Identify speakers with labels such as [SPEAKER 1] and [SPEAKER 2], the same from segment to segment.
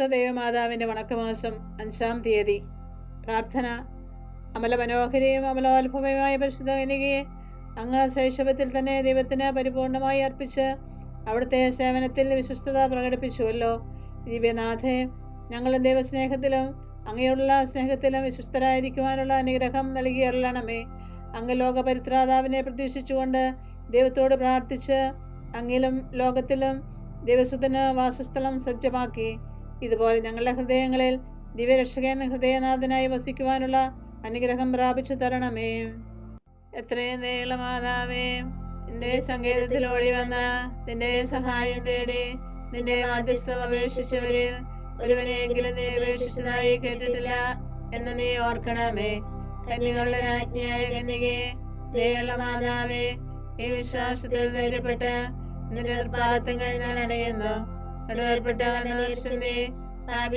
[SPEAKER 1] വിശുദ്ധ ദേവമാതാവിന്റെ വണക്കമാസം അഞ്ചാം തീയതി. പ്രാർത്ഥന. അമല മനോഹരിയും അമലോത്ഭവയുമായ പരിശുദ്ധ കനികയെ അങ്ങ് ശൈശവത്തിൽ തന്നെ ദൈവത്തിന് പരിപൂർണമായി അർപ്പിച്ച് അവിടുത്തെ സേവനത്തിൽ വിശ്വസ്തത പ്രകടിപ്പിച്ചുവല്ലോ. ദിവ്യനാഥെ ഞങ്ങളും ദൈവസ്നേഹത്തിലും അങ്ങയുള്ള സ്നേഹത്തിലും വിശ്വസ്തരായിരിക്കുവാനുള്ള അനുഗ്രഹം നൽകി അരുളണമേ. അങ്ങ് ലോകപരിത്രാതാവിനെ പ്രതീക്ഷിച്ചുകൊണ്ട് ദൈവത്തോട് പ്രാർത്ഥിച്ച് അങ്ങിലും ലോകത്തിലും ദൈവസുതന് വാസസ്ഥലം സജ്ജമാക്കി. ഇതുപോലെ ഞങ്ങളുടെ ഹൃദയങ്ങളിൽ ദിവ്യരക്ഷകൻ ഹൃദയനാഥനായി വസിക്കുവാനുള്ള അനുഗ്രഹം പ്രാപിച്ചു തരണമേ. എത്രയും നീളമാതാവേ നിന്റെ സങ്കേതത്തിൽ ഓടി വന്ന നിന്റെ സഹായം തേടി നിന്റെ മധ്യസ്ഥം അപേക്ഷിച്ചവരിൽ ഒരുവനെയെങ്കിലും നീ അപേക്ഷിച്ചതായി കേട്ടിട്ടില്ല എന്ന് നീ ഓർക്കണമേ. കന്യകളുടെ രാജ്ഞിയായ ദയുള്ള മാതാവേ ഈ വിശ്വാസത്തിൽ ധൈര്യപ്പെട്ട് നിന്റെ നിർപ്പാദത്തങ്ങൾ ഞാൻ അടയുന്നു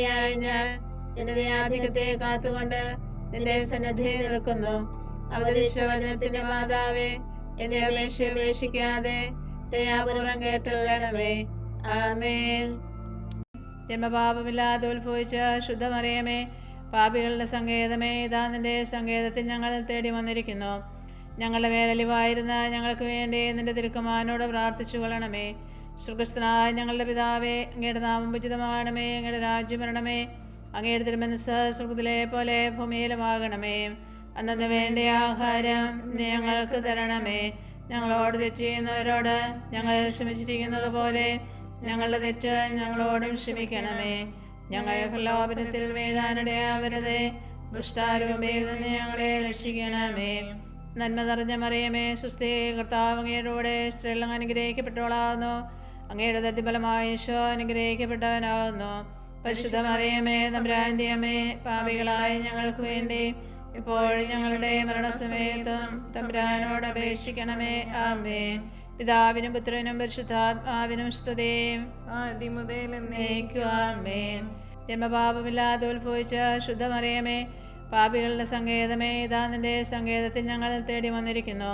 [SPEAKER 1] ഞാൻ എന്റെ ആധിക്യത്തെ കാത്തുകൊണ്ട് നിന്റെ സന്നദ്ധയിൽ നിൽക്കുന്നു. അവതരിച്ച വചനത്തിന്റെ മാതാവേ എന്റെ അപേക്ഷ ഉപേക്ഷിക്കാതെ ദയാപൂർവം കേട്ടല്ലണമേ. ആമേൻ. ജന്മപാപമില്ലാതെ ഉത്ഭവിച്ച ശുദ്ധമറിയമേ പാപികളുടെ സങ്കേതമേ ഇതാ നിന്റെ സങ്കേതത്തിൽ ഞങ്ങൾ തേടി വന്നിരിക്കുന്നു. ഞങ്ങളുടെ മേലലിവായിരുന്ന ഞങ്ങൾക്ക് വേണ്ടി നിന്റെ തിരുക്കുമാനോട് പ്രാർത്ഥിച്ചു കൊള്ളണമേ സുഖസ്ഥനായ ഞങ്ങളുടെ പിതാവേ അങ്ങയുടെ നാമം ഉചിതമാകണമേ അങ്ങയുടെ രാജ്യം വരണമേ അങ്ങയുടെ തിരുമനസ് സുഹൃത്തിലെ പോലെ ഭൂമിയിലുമാകണമേ. അന്നു വേണ്ട ആഹാരം ഞങ്ങൾക്ക് തരണമേ. ഞങ്ങളോട് തെറ്റ് ചെയ്യുന്നവരോട് ഞങ്ങൾ ക്ഷമിച്ചിരിക്കുന്നത് പോലെ ഞങ്ങളുടെ തെറ്റ് ഞങ്ങളോടും ക്ഷമിക്കണമേ. ഞങ്ങൾ പ്രലോഭനത്തിൽ വീഴാനിടയാവരുതേ ദുഷ്ടാരൂപയിൽ നിന്ന് ഞങ്ങളെ രക്ഷിക്കണമേ. നന്മ നിറഞ്ഞ മറിയമേ സുസ്ഥി കർത്താവ് അങ്ങയുടെ സ്ത്രീകൾ അനുഗ്രഹിക്കപ്പെട്ടവളാകുന്നു അങ്ങയുടെ തട്ടിഫലമായ ഈശോ അനുഗ്രഹിക്കപ്പെട്ടവനാകുന്നു. പരിശുദ്ധ മറിയമേ തമ്പുരാന്റെ അമ്മേ പാപികളായ ഞങ്ങൾക്ക് വേണ്ടി ഇപ്പോഴും ഞങ്ങളുടെ മരണസമയത്തും തമ്പ്രാനോട് അപേക്ഷിക്കണമേ. ആമേ പിതാവിനും പുത്രനും പരിശുദ്ധാത്മാവിനും എന്നേക്കുവാമേൻ ജന്മപാപമില്ലാതെ ഉത്ഭവിച്ച ശുദ്ധമറിയമേ പാപികളുടെ സങ്കേതമേ ഇതാ നിന്റെ സങ്കേതത്തിൽ ഞങ്ങൾ തേടി വന്നിരിക്കുന്നു.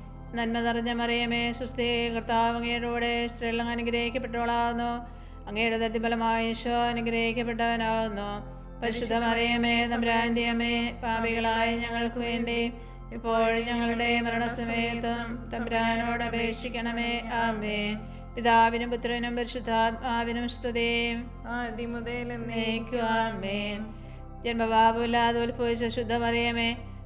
[SPEAKER 1] നന്മ നിറഞ്ഞ മറിയമേ സുസ്ഥി കർത്താവ് അങ്ങയുടെ സ്ത്രീകൾ അനുഗ്രഹിക്കപ്പെട്ടവളാകുന്നു. അങ്ങയുടെ തട്ടിഫലമായ ഈശോ അനുഗ്രഹിക്കപ്പെട്ടവനാകുന്നു. പരിശുദ്ധ മറിയമേ തമ്പുരാന്റെ അമ്മേ പാപികളായ ഞങ്ങൾക്ക് വേണ്ടി ഇപ്പോഴും ഞങ്ങളുടെ മരണസമയത്തും തമ്പുരാനോട് അപേക്ഷിക്കണമേ. ആമേ പിതാവിനും പുത്രനും പരിശുദ്ധാത്മാവിനും സ്തുതിയും
[SPEAKER 2] ആദ്യം മുതൽ
[SPEAKER 1] എന്നേക്കുവാമേൻ ജന്മബാബുല്ലാതെ ഉത്ഭവിച്ച ശുദ്ധമറിയമേ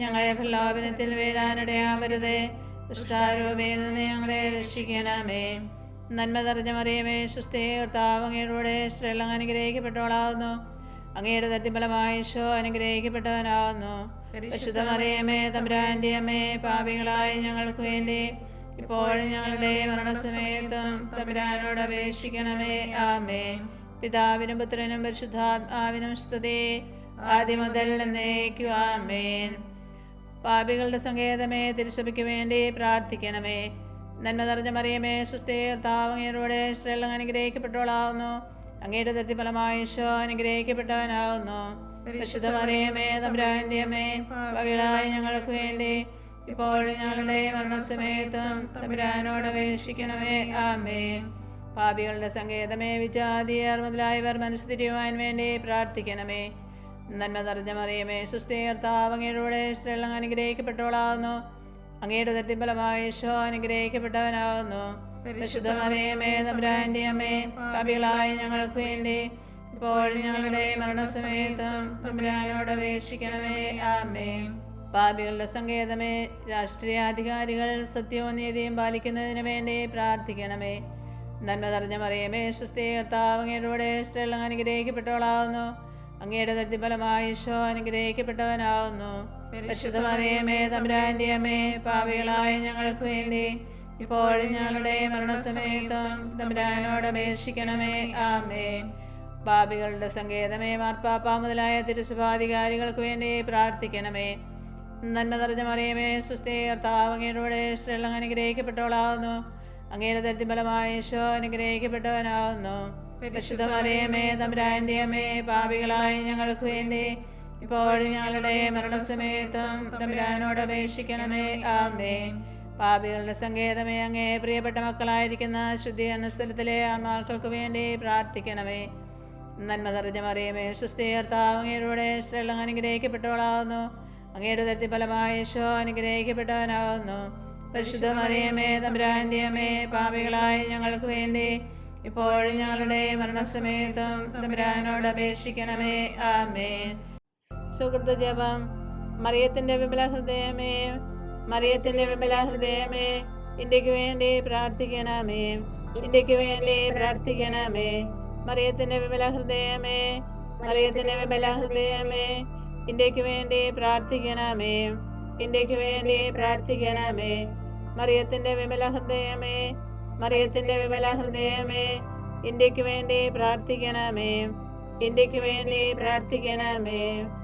[SPEAKER 1] ഞങ്ങളെ പ്രലോഭനത്തിൽ വീഴാനിടയാവരുതേ ദുഷ്ടാരൂപയിൽ നിന്ന് ഞങ്ങളെ രക്ഷിക്കണമേ. നന്മ നിറഞ്ഞ മറിയമേ സുസ്ഥേ കർത്താവ് അങ്ങയുടെ സ്ത്രീകൾ അനുഗ്രഹിക്കപ്പെട്ടവളാകുന്നു അങ്ങയുടെ തട്ടിഫലമായ ഈശോ അനുഗ്രഹിക്കപ്പെട്ടവനാകുന്നു പരിശുദ്ധ മറിയമേ തമ്പുരാന്റെ അമ്മേ പാപികളായ ഞങ്ങൾക്ക് വേണ്ടി ഇപ്പോഴും ഞങ്ങളുടെ മരണസമയത്തും തമ്പുരാനോട് അപേക്ഷിക്കണമേ. ആമേ പിതാവിനും പുത്രനും പരിശുദ്ധാത്മാവിനും സ്തുതി. ആദ്യം മുതൽ എന്നേക്കും ആമേൻ. പാപികളുടെ സങ്കേതമേ തിരുസഭയ്ക്ക് വേണ്ടി പ്രാർത്ഥിക്കണമേ. നന്മ നിറഞ്ഞ മറിയമേ സുസ്ഥേ കർത്താവങ്ങയുടെ സ്ത്രീകൾ അനുഗ്രഹിക്കപ്പെട്ടവളാവുന്നു. അങ്ങയുടെ തൃപ്തിഫലമായ ഈശോ അനുഗ്രഹിക്കപ്പെട്ടവനാകുന്നു പരിശുദ്ധ മറിയമേ തമ്പുരാന്റെ അമ്മേ പാപികളായ ഞങ്ങൾക്ക് വേണ്ടി ഇപ്പോഴും ഞങ്ങളുടെ മരണസമയത്തും തമ്പുരാനോട് അപേക്ഷിക്കണമേ. ആമേ പാപികളുടെ സങ്കേതമേ വിജാതിയർ മുതലായവർ മനസ്സുതിരിയുവാൻ വേണ്ടി പ്രാർത്ഥിക്കണമേ. നന്മ നിറഞ്ഞ മറിയമേ സുസ്ഥീകർത്താവ് അങ്ങയുടെ സ്ത്രീകൾ അനുഗ്രഹിക്കപ്പെട്ടവളാകുന്നു. അങ്ങയുടെ തട്ടിഫലമായ ഈശോ അനുഗ്രഹിക്കപ്പെട്ടവനാകുന്നു. പരിശുദ്ധ മറിയമേ തമ്പുരാന്റെ അമ്മേ പാപികളായ ഞങ്ങൾക്ക് വേണ്ടി ഇപ്പോഴും ഞങ്ങളുടെ മരണസമയത്തും തമ്പുരാനോട് അപേക്ഷിക്കണമേ. ആമേ പാപികളുടെ സങ്കേതമേ രാഷ്ട്രീയാധികാരികൾ സത്യവും നീതിയും പാലിക്കുന്നതിന് വേണ്ടി പ്രാർത്ഥിക്കണമേ. നന്മ നിറഞ്ഞ മറിയമേ സുസ്ഥി കർത്താവ് അങ്ങയുടെ സ്ത്രീകൾ അനുഗ്രഹിക്കപ്പെട്ടവളാവുന്നു അങ്ങയുടെ തട്ടിഫലമായ ഈശോ അനുഗ്രഹിക്കപ്പെട്ടവനാവുന്നു പരിശുദ്ധമറിയമേ തമ്പുരാന്റെ അമ്മേ പാപികളായ ഞങ്ങൾക്ക് വേണ്ടി ഇപ്പോഴും ഞങ്ങളുടെ മരണസമയത്തും തമ്പുരാനോട് അപേക്ഷിക്കണമേ. ആമേ പാപികളുടെ സങ്കേതമേ മാർപ്പാപ്പ മുതലായ തിരുസഭാധികാരികൾക്ക് വേണ്ടി പ്രാർത്ഥിക്കണമേ. നന്മ നിറഞ്ഞ മറിയമേ സുസ്ഥേ കർത്താവ് അങ്ങയുടെ സ്ത്രീകൾ അനുഗ്രഹിക്കപ്പെട്ടവളാവുന്നു അങ്ങയുടെ തട്ടിഫലമായ ഈശോ അനുഗ്രഹിക്കപ്പെട്ടവനാവുന്നു പരിശുദ്ധ മറിയമേ തമ്പുരാന്റെ അമ്മേ പാപികളായ ഞങ്ങൾക്ക് വേണ്ടി ഇപ്പോഴും ഞങ്ങളുടെ മരണസമയത്തും തമ്പുരാനോട് അപേക്ഷിക്കണമേ. ആമേ പാപികളുടെ സങ്കേതമേ അങ്ങേ പ്രിയപ്പെട്ട മക്കളായിരിക്കുന്ന ശുദ്ധീകരണ സ്ഥലത്തിലെ ആത്മാക്കൾക്ക് വേണ്ടി പ്രാർത്ഥിക്കണമേ. നന്മ നിറഞ്ഞ മറിയമേ സുസ്ഥീകർത്താവ് അങ്ങയുടെ സ്ത്രീകൾ അനുഗ്രഹിക്കപ്പെട്ടവളാവുന്നു. അങ്ങയുടെ തട്ടിഫലമായ യേശോ അനുഗ്രഹിക്കപ്പെട്ടവനാവുന്നു. പരിശുദ്ധ മറിയമേ തമ്പുരാന്റെ അമ്മേ പാപികളായ ഞങ്ങൾക്ക് വേണ്ടി ഇപ്പോഴും ഞങ്ങളുടെ മരണസമേതം തമ്പുരാനോട് അപേക്ഷിക്കണമേ. ആമേ സുഹൃത്ത് ജപം. മറിയത്തിന്റെ വിമല ഹൃദയമേ. മറിയത്തിന്റെ വിമല ഹൃദയമേ. ഇന്ത്യയ്ക്ക് വേണ്ടി പ്രാർത്ഥിക്കണമേ. ഇന്ത്യയ്ക്ക് വേണ്ടി പ്രാർത്ഥിക്കണമേ. മറിയത്തിന്റെ വിമല ഹൃദയമേ. മറിയത്തിന്റെ വിമല ഹൃദയമേ. ഇന്ത്യയ്ക്ക് വേണ്ടി പ്രാർത്ഥിക്കണമേ. ഇന്ത്യയ്ക്ക് വേണ്ടി പ്രാർത്ഥിക്കണമേ. മറിയത്തിന്റെ വിമല ഹൃദയമേ. മറിയത്തിന്റെ വിമല ഹൃദയമേ ഇന്ത്യയ്ക്ക് വേണ്ടി പ്രാർത്ഥിക്കണമേ ഇന്ത്യയ്ക്ക് വേണ്ടി പ്രാർത്ഥിക്കണമേ.